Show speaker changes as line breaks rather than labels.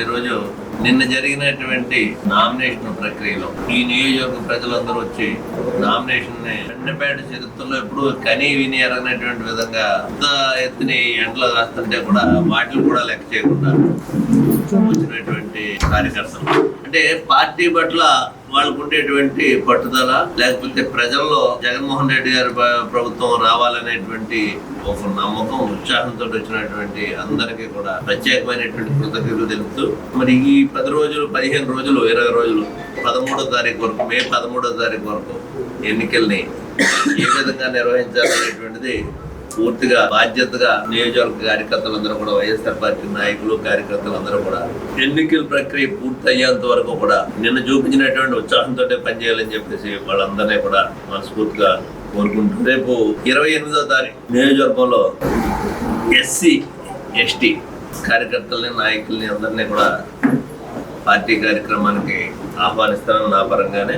ఈరోజు నిన్న జరిగినటువంటి నామినేషన్ ప్రక్రియలో ఈ నియోజకవర్గ ప్రజలందరూ వచ్చి నామినేషన్ని ఎండపేట చరిత్రలో ఎప్పుడు కని విని ఎరగనటువంటి విధంగా అంత ఎత్తుని ఎండలో కాస్తుంటే కూడా వాటిని కూడా లెక్క చేయకుండా వచ్చినటువంటి కార్యకర్తలు. అంటే పార్టీ పట్ల వాళ్ళకు ఉండేటువంటి పట్టుదల లేకపోతే ప్రజల్లో జగన్మోహన్ రెడ్డి గారి ప్రభుత్వం రావాలనేటువంటి ఒక నమ్మకం ఉత్సాహంతో వచ్చినటువంటి అందరికీ కూడా ప్రత్యేకమైనటువంటి కృతజ్ఞతలు తెలుపుతూ మరి ఈ పది రోజులు పదిహేను రోజులు ఇరవై రోజులు పదమూడో తారీఖు వరకు మే పదమూడో తారీఖు వరకు ఎన్నికల్ని ఏ విధంగా నిర్వహించాలనేటువంటిది పూర్తిగా బాధ్యతగా నియోజకవర్గ కార్యకర్తలందరూ కూడా వైఎస్ఆర్ పార్టీ నాయకులు కార్యకర్తలందరూ కూడా ఎన్నికల ప్రక్రియ పూర్తయ్యేంత వరకు కూడా నిన్న చూపించినటువంటి ఉత్సాహంతో పనిచేయాలని చెప్పేసి వాళ్ళందరినీ కూడా మనస్ఫూర్తిగా కోరుకుంటూ రేపు ఇరవై ఎనిమిదో తారీఖు నియోజకవర్గంలో ఎస్సీ ఎస్టీ కార్యకర్తల్ని నాయకుల్ని అందరినీ కూడా పార్టీ కార్యక్రమానికి ఆహ్వానిస్తానని నా పరంగానే